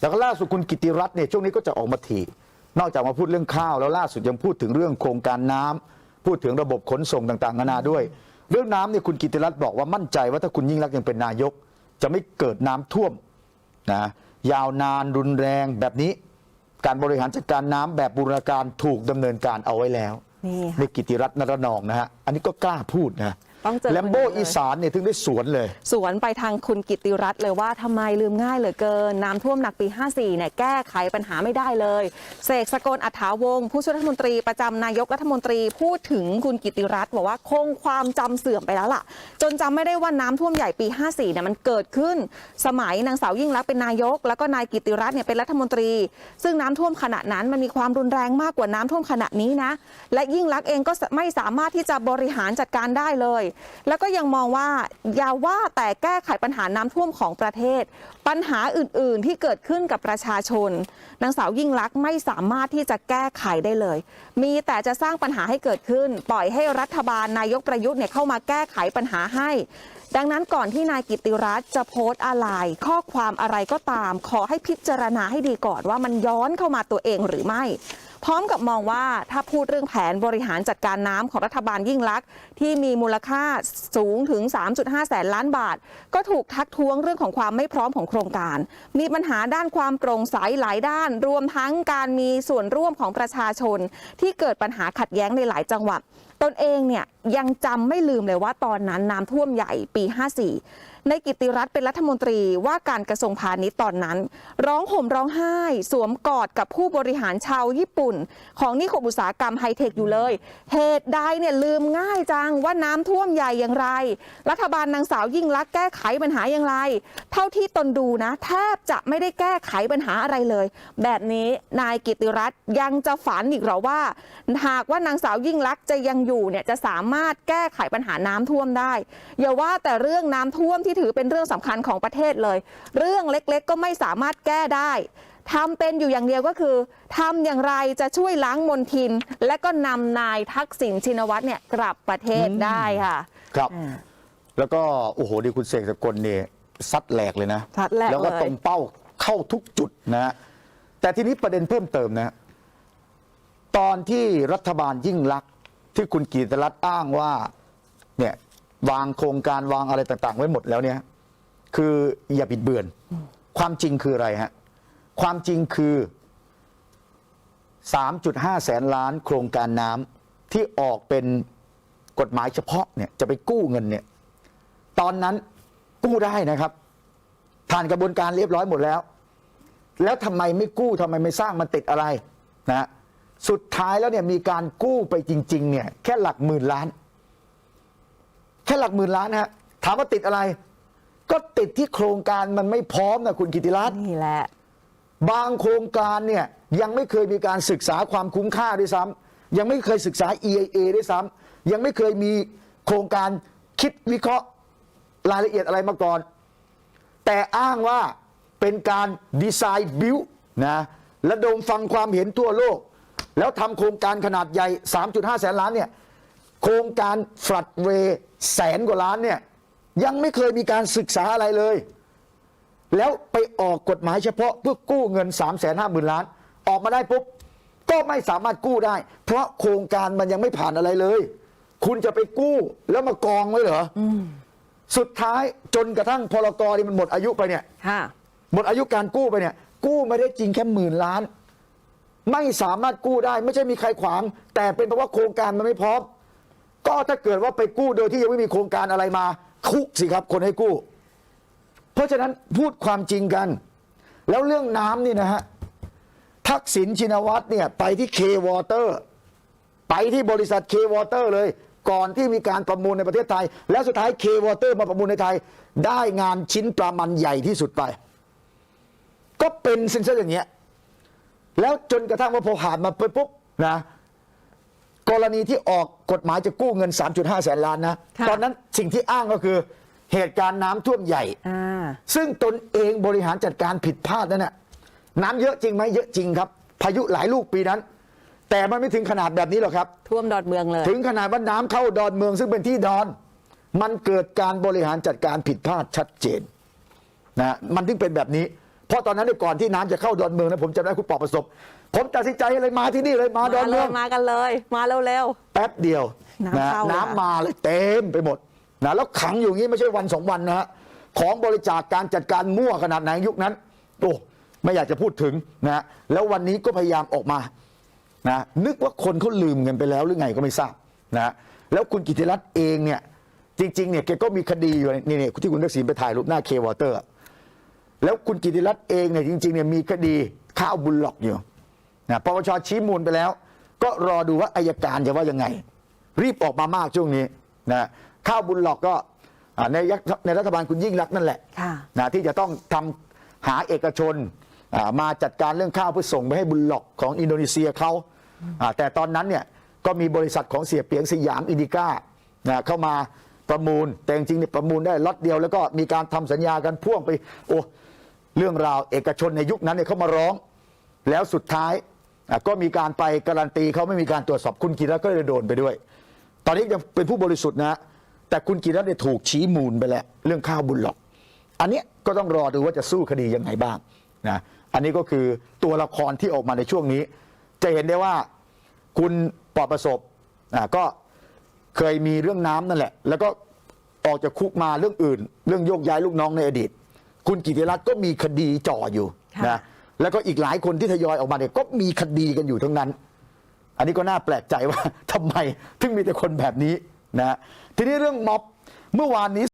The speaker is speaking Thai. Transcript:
แล้วก็ล่าสุดคุณกิติรัตน์เนี่ยช่วงนี้ก็จะออกมาถีนอกจากมาพูดเรื่องข้าวแล้วล่าสุดยังพูดถึงเรื่องโครงการน้ำพูดถึงระบบขนส่งต่างๆนานาด้วย เรื่องน้ำเนี่ยคุณกิติรัตน์บอกว่ามั่นใจว่าถ้าคุณยิ่งรักษณ์ยังเป็นนายก จะไม่เกิดน้ำท่วมนะยาวนานรุนแรงแบบนี้ การบริหารจัดการน้ำแบบบูรณาการถูกดำเนินการเอาไว้แล้วนี่ค่ะในกิติรัตน์นรนองนะฮะอันนี้ก็กล้าพูดนะ ต้องเจอแลมโบคนนี้เลย อีสานเนี่ยถึงได้สวนเลย สวนไปทางคุณกิติรัตน์เลยว่าทำไมลืมง่ายเหลือเกิน น้ำท่วมหนักปี 54 เนี่ยแก้ไขปัญหาไม่ได้เลยเสกสกลอัฏฐาวงศ์ผู้ช่วยรัฐมนตรีประจำนายกรัฐมนตรีพูดถึงคุณกิติรัตน์บอกว่าคงความจำเสื่อมไปแล้วล่ะ จนจำไม่ได้ว่าน้ำท่วมใหญ่ปี 54 เนี่ยมันเกิดขึ้น สมัยนางสาวยิ่งรักษณ์เป็นนายก แล้วก็นายกิติรัตน์เนี่ยเป็นรัฐมนตรี ซึ่งน้ำท่วมขณะนั้นมันมีความรุนแรงมากกว่าน้ำท่วมขณะนี้นะ และยิ่งรักษณ์เองก็ไม่สามารถที่จะบริหารจัดการได้เลยแล้วก็ยังมองว่าอย่าว่าแต่แก้ไขปัญหาน้ำท่วมของประเทศ ปัญหาอื่นๆที่เกิดขึ้นกับประชาชนนางสาวยิ่งลักษณ์ไม่สามารถที่จะแก้ไขได้เลย มีแต่จะสร้างปัญหาให้เกิดขึ้น ปล่อยให้รัฐบาลนายกประยุทธ์เนี่ยเข้ามาแก้ไขปัญหาให้ ดังนั้นก่อนที่นายกิติรัตน์จะโพสต์อะไร ข้อความอะไรก็ตาม ขอให้พิจารณาให้ดีก่อนว่ามันย้อนเข้ามาตัวเองหรือไม่ พร้อมกับมองว่าถ้าพูดเรื่องแผนบริหารจัดการน้ำของรัฐบาลยิ่งลักษณ์ที่มีมูลค่าสูงถึง 3.5 แสนล้านบาท ก็ถูกทักท้วงเรื่องของความไม่พร้อมของโครงการ มีปัญหาด้านความโปร่งใสหลายด้าน รวมทั้งการมีส่วนร่วมของประชาชน ที่เกิดปัญหาขัดแย้งในหลายจังหวัด ตนเองเนี่ยยังจำไม่ลืมเลยว่าตอนนั้นน้ำท่วมใหญ่ปี 54 ในกิติรัตน์เป็นรัฐมนตรีว่าการกระทรวงพาณิชย์ตอนนั้น ร้องห่มร้องไห้ สวมกอดกับผู้บริหารชาวญี่ปุ่น ของนิคมอุตสาหกรรมไฮเทคอยู่เลย เหตุใดเนี่ยลืมง่ายจังว่าน้ำท่วมใหญ่อย่างไร รัฐบาลนางสาวยิ่งลักษณ์แก้ไขปัญหาอย่างไร เท่าที่ตนดูนะ แทบจะไม่ได้แก้ไขปัญหาอะไรเลย แบบนี้นายกิติรัตน์ยังจะฝันอีกหรอว่า หากว่านางสาวยิ่งลักษณ์จะยังอยู่เนี่ยจะสามารถแก้ไขปัญหาน้ำท่วมได้ อย่าว่าแต่เรื่องน้ำท่วมที่ถือเป็นเรื่องสำคัญของประเทศเลย เรื่องเล็กๆ ก็ไม่สามารถแก้ได้ทำเป็นอยู่อย่างเดียวก็คือทำอย่างไรจะช่วยล้างมลทิน และก็นำนายทักษิณชินวัตรเนี่ยกลับประเทศได้ค่ะ ครับอ่าแล้วก็โอ้โหดีคุณเสกสกลเนี่ยซัดแหลกเลยนะซัดแหลกแล้วก็เลยตรงเป้าเข้าทุกจุดนะฮะแต่ทีนี้ประเด็นเพิ่มเติมนะ ตอนที่รัฐบาลยิ่งลักษณ์ ที่คุณกีตรัตอ้างว่าเนี่ยวางโครงการวางอะไรต่าง ๆ ไว้หมดแล้วเนี่ยคืออย่าบิดเบือน ความจริงคืออะไรฮะความจริงคือ 3.5 แสนล้านโครงการน้ำที่ออกเป็นกฎหมายเฉพาะเนี่ยจะไปกู้เงินเนี่ยตอนนั้นกู้ได้นะครับผ่านกระบวนการเรียบร้อยหมดแล้ว แล้วทำไมไม่กู้ทำไมไม่สร้างมันติดอะไรนะ สุดท้ายแล้วเนี่ยมีการกู้ไปจริง ๆ เนี่ยแค่หลักหมื่นล้าน แค่หลักหมื่นล้านนะฮะถามว่าติดอะไร ก็ติดที่โครงการมันไม่พร้อมนะคุณกิติรัตน์นี่แหละ บางโครงการเนี่ยยังไม่เคยมีการศึกษาความคุ้มค่าด้วยซ้ำยังไม่เคยศึกษา EIA ด้วยซ้ำยังไม่เคยมีโครงการคิดวิเคราะห์รายละเอียดอะไรมาก่อน แต่อ้างว่าเป็นการดีไซน์บิวนะระดมฟังความเห็นทั่วโลก แล้วทำโครงการขนาดใหญ่ 3.5 แสนล้านเนี่ยโครงการฟลัดเวย์แสนกว่าล้านเนี่ยยังไม่เคยมีการศึกษาอะไรเลย แล้วไปออกกฎหมายเฉพาะเพื่อกู้เงิน 3 5 0 0 0 0 ล้าน ออกมาได้ปุ๊บก็ไม่สามารถกู้ได้ เพราะโครงการมันยังไม่ผ่านอะไรเลย คุณจะไปกู้แล้วมากองไว้เหรออสุดท้ายจนกระทั่งพลกรนี่มันหมดอายุไปเนี่ยค่ะหมดอายุการกู้ไปเนี่ย กู้ไม่ได้จริงแค่หมื่นล้าน ไม่สามารถกู้ได้ ไม่ใช่มีใครขวาง แต่เป็นเพราะว่าโครงการมันไม่พร้อม ก็ถ้าเกิดว่าไปกู้โดยที่ยังไม่มีโครงการอะไรมา คุกสิครับคนให้กู้ เพราะฉะนั้นพูดความจริงกัน แล้วเรื่องน้ำนี่นะฮะทักษิณชินวัตรเนี่ยไปที่เควอเตอร์ไปที่บริษัทเควอเตอร์เลย ก่อนที่มีการประมูลในประเทศไทย แล้วสุดท้ายเควอเตอร์มาประมูลในไทย ได้งานชิ้นปลามันใหญ่ที่สุดไป ก็เป็นสิ่งซะอย่างเงี้ย แล้วจนกระทั่งว่าพอผ่านมาไปปุ๊บนะ กรณีที่ออกกฎหมายจะกู้เงิน 3.5 แสนล้านนะ ค่ะ ตอนนั้นสิ่งที่อ้างก็คือเหตุการณ์น้ำท่วมใหญ่ อ่า ซึ่งตนเองบริหารจัดการผิดพลาดนั่นแหละน้ำเยอะจริงไหมเยอะจริงครับ พายุหลายลูกปีนั้น แต่มันไม่ถึงขนาดแบบนี้หรอกครับ ท่วมดอนเมืองเลย ถึงขนาดว่าน้ำเข้าดอนเมืองซึ่งเป็นที่ดอน มันเกิดการบริหารจัดการผิดพลาดชัดเจนนะมันถึงเป็นแบบนี้ เพราะตอนนั้นเนี่ยก่อนที่น้ำจะเข้าดอนเมืองนะผมจำได้คุณปอประสบ ผมตัดสินใจเลยมาที่นี่เลยมาดอนมาเลเมือยงมากันเลย มาเร็วแป๊บเดียวน้ำนะเข้าเลยน้ำมาเลยเต็มไปหมดนะแล้วขังอยู่อย่างนี้ไม่ใช่วันสองวันนะฮะของบริจาคการจัดการมั่วขนาดไหนยุคนั้นโอ้ไม่อยากจะพูดถึงนะแล้ววันนี้ก็พยายามออกมานะนึกว่าคนเขาลืมกันไปแล้วหรือไงก็ไม่ทราบนะแล้วคุณกิติรัตน์เองเนี่ยจริงๆเนี่ยแกก็มีคดีอยู่นี่นี่ที่คุณทักษิณไปถ่ายรูปหน้าเควอเตอร์ แล้วคุณกิติรัตน์เองเนี่ยจริงๆเนี่ยมีคดีข้าวบุญหลอกอยู่นะปปชชี้มูลไปแล้ว ก็รอดูว่าอายการจะว่ายังไง รีบออกมามากช่วงนี้นะข้าวบุญหลอกก็อ่าในยักในรัฐบาลคุณยิ่งรักษณ์นั่นแหละค่ะนะที่จะต้องทำหาเอกชนอ่ามาจัดการเรื่องข้าวเพื่อส่งไปให้บุญหลอกของอินโดนีเซียเขาอ่าแต่ตอนนั้นเนี่ยก็มีบริษัทของเสียเปียงสยามอินดิก้านะเข้ามาประมูลแต่จริงๆเนี่ยประมูลได้ล็อตเดียวแล้วก็มีการทำสัญญากันพ่วงไปโอ้ เรื่องราวเอกชนในยุคนั้นเนี่ยเขามาร้อง แล้วสุดท้ายอะก็มีการไปการันตีเขาไม่มีการตรวจสอบคุณกิรัตน์ก็เลยโดนไปด้วย ตอนนี้ยังเป็นผู้บริสุทธิ์นะแต่คุณกิรัตน์เนี่ยถูกชี้มูลไปแล้ว เรื่องข้าวบุญหลอก อันเนี้ยก็ต้องรอดูว่าจะสู้คดียังไงบ้างนะอันนี้ก็คือตัวละครที่ออกมาในช่วงนี้ จะเห็นได้ว่าคุณปอประสบอะก็เคยมีเรื่องน้ำนั่นแหละ แล้วก็ออกจากคุกมาเรื่องอื่น เรื่องโยกย้ายลูกน้องในอดีต คุณกิติรัตน์ก็มีคดีจ่ออยู่ค่ะนะแล้วก็อีกหลายคนที่ทยอยออกมาเนี่ยก็มีคดีกันอยู่ทั้งนั้น อันนี้ก็น่าแปลกใจว่าทำไมถึงมีแต่คนแบบนี้นะทีนี้เรื่องม็อบเมื่อวานนี้